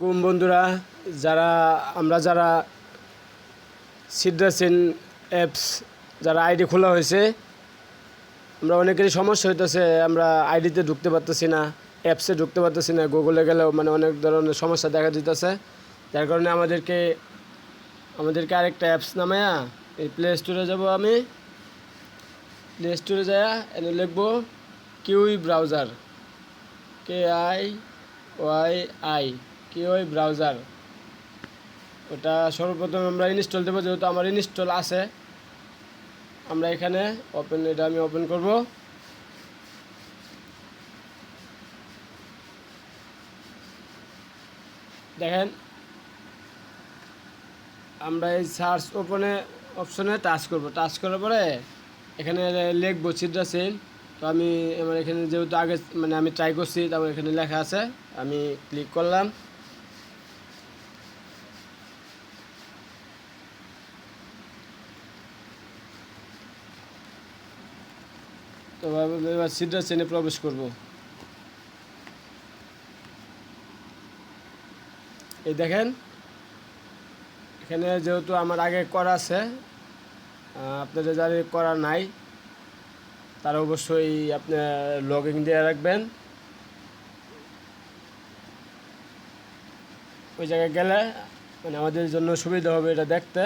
কুম বন্ধুরা, যারা, আমরা যারা সিদ্রাসিন অ্যাপস যারা আইডি খোলা হয়েছে, আমরা অনেকেরই সমস্যা হইতেছে, আমরা আইডিতে ঢুকতে পারতেছি না অ্যাপসে ঢুকতে পারতেছি না গুগলে গেলেও মানে অনেক ধরনের সমস্যা দেখা দিতেছে। যার কারণে আমাদেরকে আমাদেরকে আরেকটা অ্যাপস নামায়া, এই প্লে স্টোরে যাব আমি। প্লে স্টোরে যায়া, এনে লিখব Kiwi browser K I Y I Kiwi browser ওটা সর্বপ্রথম আমরা ইনস্টল দেবো, যেহেতু আমার ইনস্টল আছে। আমরা এখানে ওপেন এটা আমি ওপেন করব। দেখেন, আমরা এই সার্চ ওপেনে অপশনে টাচ করব। টাচ করার পরে এখানে লিখব চিত্রা সেল তো আমি আমার এখানে যেহেতু আগে মানে আমি ট্রাই করছি, তারপর এখানে লেখা আছে, আমি ক্লিক করলাম। এবার সিদ্রা চেনে প্রবেশ করব। এই দেখেন, এখানে যেহেতু আমার আগে করা আছে আপনাদের যাদের করা নাই, তারা অবশ্যই আপনার লগ ইন দিয়ে রাখবেন। ওই জায়গায় গেলে মানে আমাদের জন্য সুবিধা হবে এটা দেখতে,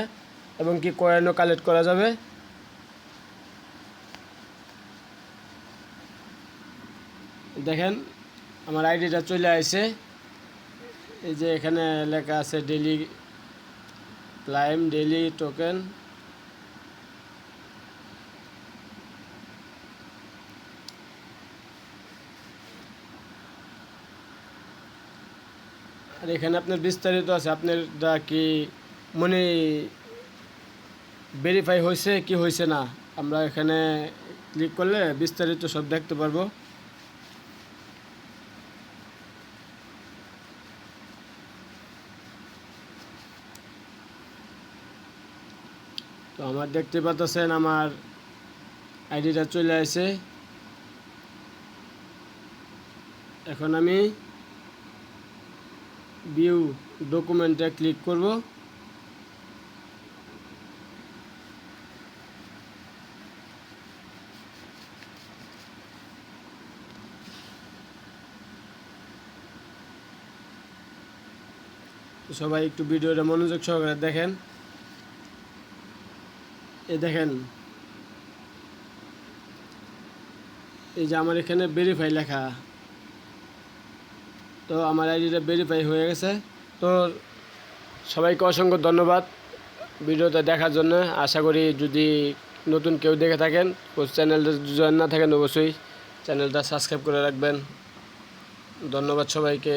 এবং কি কয়েনও কালেক্ট করা যাবে। দেখেন, আমার আইডিটা চলে আসে এই যে এখানে লেখা আছে ডেলি ক্লাইম, ডেলি টোকেন। আর এখানে আপনার বিস্তারিত আছে, আপনারটা কি মনে ভেরিফাই হয়েছে, কি হয়েছে না? আমরা এখানে ক্লিক করলে বিস্তারিত সব দেখতে পারব। তো আমার দেখতে পাচ্ছেন আমার আইডিটা চলে আসে। এখন আমি ভিউ ডকুমেন্টে ক্লিক করব। সবাই একটু ভিডিওটা মনোযোগ সহকারে দেখেন। দেখেন, এই যে আমার এখানে ভেরিফাই লেখা। তো আমার আইডিটা ভেরিফাই হয়ে গেছে। তো সবাইকে অসংখ্য ধন্যবাদ ভিডিওটা দেখার জন্য। আশা করি যদি নতুন কেউ দেখে থাকেন চ্যানেলটা জয়েন না থাকেন, অবশ্যই চ্যানেলটা সাবস্ক্রাইব করে রাখবেন। ধন্যবাদ সবাইকে।